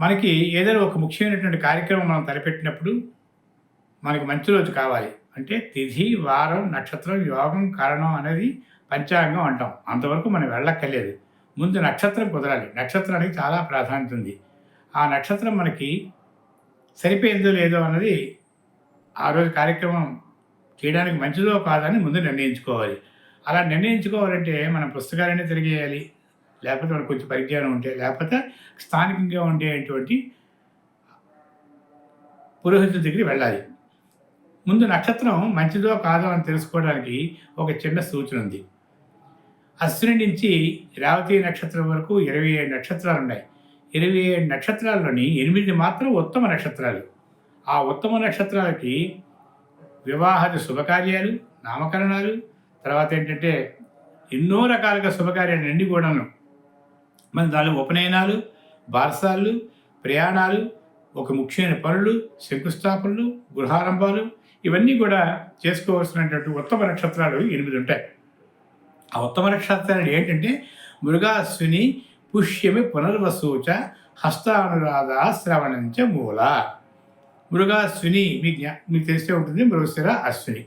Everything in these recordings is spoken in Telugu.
మనకి ఏదైనా ఒక ముఖ్యమైనటువంటి కార్యక్రమం మనం తలపెట్టినప్పుడు మనకి మంచి రోజు కావాలి. అంటే తిథి వారం నక్షత్రం యోగం కారణం అనేది పంచాంగం అంటాం. అంతవరకు మనం వెళ్ళక్కర్లేదు. ముందు నక్షత్రం కుదరాలి. నక్షత్రానికి చాలా ప్రాధాన్యత ఉంది. ఆ నక్షత్రం మనకి సరిపోయిందో లేదో అన్నది ఆ రోజు కార్యక్రమం చేయడానికి మంచిదో కాదని ముందు నిర్ణయించుకోవాలి. అలా నిర్ణయించుకోవాలంటే మనం పుస్తకాలనే తిరిగేయాలి. లేకపోతే మనకు కొంచెం పరిజ్ఞానం ఉంటే లేకపోతే స్థానికంగా ఉండేటువంటి పురోహితుల దగ్గరికి వెళ్ళాలి. ముందు నక్షత్రం మంచిదో కాదో అని తెలుసుకోవడానికి ఒక చిన్న సూచన ఉంది. అశ్విని నుంచి రేవతి నక్షత్రం వరకు ఇరవై ఏడు నక్షత్రాలు ఉన్నాయి. ఇరవై ఏడు నక్షత్రాల్లోని ఎనిమిది మాత్రం ఉత్తమ నక్షత్రాలు. ఆ ఉత్తమ నక్షత్రాలకి వివాహాది శుభకార్యాలు నామకరణాలు తర్వాత ఏంటంటే ఎన్నో రకాలుగా శుభకార్యాలు అన్నీ కూడాను మన దాని ఉపనయనాలు బారసాలు ప్రయాణాలు ఒక ముఖ్యమైన పనులు శంకుస్థాపనలు గృహారంభాలు ఇవన్నీ కూడా చేసుకోవాల్సినటువంటి ఉత్తమ నక్షత్రాలు ఎనిమిది ఉంటాయి. ఆ ఉత్తమ నక్షత్రాలు ఏంటంటే మృగాశ్విని పుష్యమి పునర్వసూచ హస్తానురాధ శ్రవణంచ మూల. మృగాశ్విని మీ జ్ఞా- మీకు తెలిసే ఉంటుంది మృగశిర అశ్విని.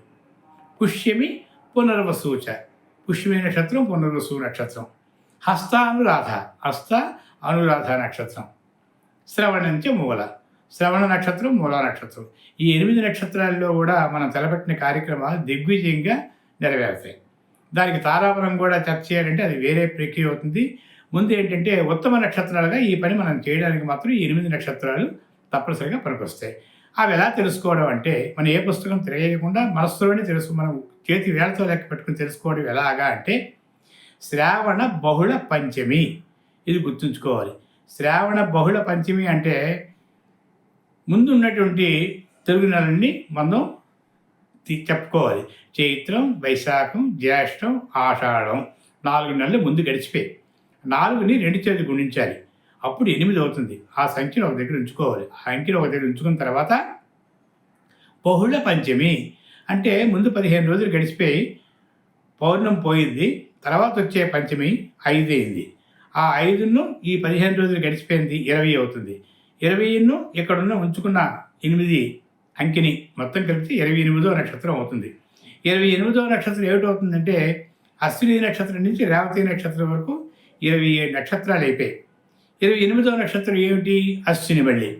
పుష్యమి పునర్వసూచ. పుష్యమి నక్షత్రం పునర్వసు నక్షత్రం. హస్తానురాధ. హస్త అనురాధ నక్షత్రం. శ్రవణంచ మూల. శ్రవణ నక్షత్రం మూల నక్షత్రం. ఈ ఎనిమిది నక్షత్రాల్లో కూడా మనం తలపెట్టిన కార్యక్రమాలు దిగ్విజయంగా నెరవేరుతాయి. దానికి తారాపురం కూడా చర్చ చేయాలంటే అది వేరే ప్రక్రియ అవుతుంది. ముందు ఏంటంటే ఉత్తమ నక్షత్రాలుగా ఈ పని మనం చేయడానికి మాత్రం ఈ ఎనిమిది నక్షత్రాలు తప్పనిసరిగా పనికొస్తాయి. అవి ఎలా తెలుసుకోవడం అంటే మనం ఏ పుస్తకం తెలియకుండా మనస్సులోనే తెలుసు మనం చేతి వేళతో లెక్క పెట్టుకుని తెలుసుకోవడం ఎలాగా అంటే శ్రావణ బహుళ పంచమి. ఇది గుర్తుంచుకోవాలి. శ్రావణ బహుళ పంచమి అంటే ముందు ఉన్నటువంటి తెలుగు నెలల్ని మనం చెప్పుకోవాలి. చైత్రం వైశాఖం జ్యేష్టం ఆషాఢం నాలుగు నెలలు ముందు గడిచిపోయి నాలుగుని రెండు చేతులు గుణించాలి. అప్పుడు ఎనిమిది అవుతుంది. ఆ సంఖ్యను ఒక దగ్గర ఉంచుకోవాలి. ఆ సంఖ్యను ఒక దగ్గర ఉంచుకున్న తర్వాత బహుళ పంచమి అంటే ముందు పదిహేను రోజులు గడిచిపోయి పౌర్ణం పోయింది తర్వాత వచ్చే పంచమి ఐదు అయింది ఆ ఐదును ఈ పదిహేను రోజులు గడిచిపోయింది ఇరవై అవుతుంది. ఇరవైను ఇక్కడున్న ఉంచుకున్న ఎనిమిది అంకెని మొత్తం కలిపితే ఇరవై ఎనిమిదో నక్షత్రం అవుతుంది. ఇరవై ఎనిమిదో నక్షత్రం ఏమిటవుతుందంటే అశ్విని నక్షత్రం నుంచి రేవతి నక్షత్రం వరకు ఇరవై ఏడు నక్షత్రాలు అయిపోయాయి. ఇరవై ఎనిమిదో నక్షత్రం ఏమిటి? అశ్విని మళ్ళీ.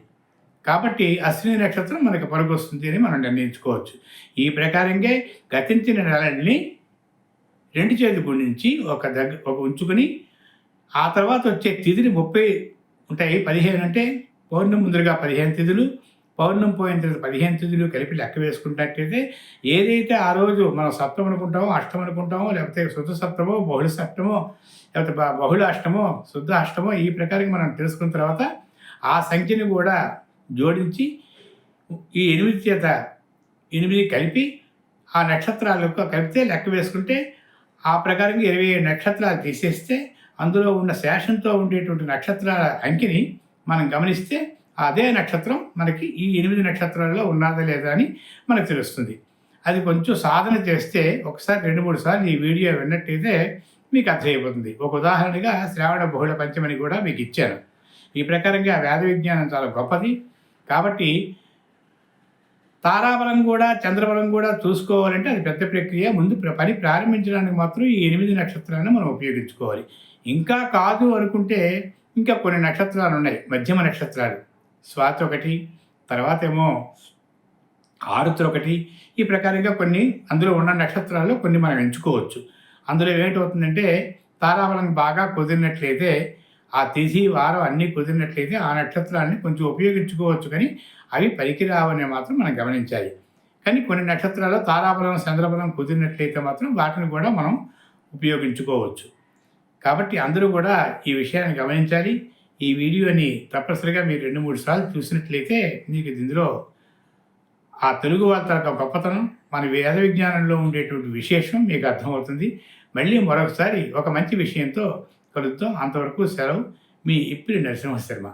కాబట్టి అశ్విని నక్షత్రం మనకు పరుగొస్తుంది అని మనం నిర్ణయించుకోవచ్చు. ఈ ప్రకారంగా గతించిన నెలని రెండు చేతులు గుణించి ఒక దగ్గర ఒక ఉంచుకొని ఆ తర్వాత వచ్చే తిథిని ముప్పై ఉంటాయి. పదిహేను అంటే పౌర్ణం ముందుగా పదిహేను తిథులు పౌర్ణం పోయిన తర్వాత పదిహేను తిథులు కలిపి లెక్క వేసుకున్నట్టయితే ఏదైతే ఆ రోజు మనం సప్తం అనుకుంటామో అష్టం అనుకుంటామో లేకపోతే శుద్ధ సప్తమో బహుళ సప్తమో లేకపోతే బహుళ అష్టమో శుద్ధ అష్టమో ఈ ప్రకారంగా మనం తెలుసుకున్న తర్వాత ఆ సంఖ్యని కూడా జోడించి ఈ ఎనిమిది చేత ఎనిమిది కలిపి ఆ నక్షత్రాలకు కలిపితే లెక్క వేసుకుంటే ఆ ప్రకారంగా ఇరవై ఏడు నక్షత్రాలు తీసేస్తే అందులో ఉన్న శేషంతో ఉండేటువంటి నక్షత్రాల అంకిని మనం గమనిస్తే అదే నక్షత్రం మనకి ఈ ఎనిమిది నక్షత్రాలలో ఉన్నదా లేదా అని మనకు తెలుస్తుంది. అది కొంచెం సాధన చేస్తే ఒకసారి రెండు మూడు సార్లు ఈ వీడియో విన్నట్టయితే మీకు అర్థమైపోతుంది. ఒక ఉదాహరణగా శ్రావణ బహుళ పంచమని కూడా మీకు ఇచ్చాను. ఈ ప్రకారంగా వేద విజ్ఞానం చాలా గొప్పది. కాబట్టి తారాబలం కూడా చంద్రబలం కూడా చూసుకోవాలంటే అది పెద్ద ప్రక్రియ. ముందు ప్ర- పని ప్రారంభించడానికి మాత్రం ఈ ఎనిమిది నక్షత్రాలను మనం ఉపయోగించుకోవాలి. ఇంకా కాదు అనుకుంటే ఇంకా కొన్ని నక్షత్రాలు ఉన్నాయి. మధ్యమ నక్షత్రాలు. స్వాతి ఒకటి తర్వాత ఏమో ఆరుద్ర ఒకటి. ఈ ప్రకారంగా కొన్ని అందులో ఉన్న నక్షత్రాల్లో కొన్ని మనం ఎంచుకోవచ్చు. అందులో ఏమిటవుతుందంటే తారాబలం బాగా కుదిరినట్లయితే ఆ తిథి వారం అన్నీ కుదిరినట్లయితే ఆ నక్షత్రాన్ని కొంచెం ఉపయోగించుకోవచ్చు. కానీ అవి పైకి రావని మాత్రం మనం గమనించాలి. కానీ కొన్ని నక్షత్రాల్లో తారాబలం చంద్రబలం కుదిరినట్లయితే మాత్రం వాటిని కూడా మనం ఉపయోగించుకోవచ్చు. కాబట్టి అందరూ కూడా ఈ విషయాన్ని గమనించాలి. ఈ వీడియోని తప్పనిసరిగా మీరు రెండు మూడు సార్లు చూసినట్లయితే మీకు ఇందులో ఆ తెలుగు వార్త యొక్క గొప్పతనం మన వేద విజ్ఞానంలో ఉండేటువంటి విశేషం మీకు అర్థమవుతుంది. మళ్ళీ మరొకసారి ఒక మంచి విషయంతో కలుద్దాం అంతవరకు సెలవు మీ ఇప్పిరి నరసింహ శర్మ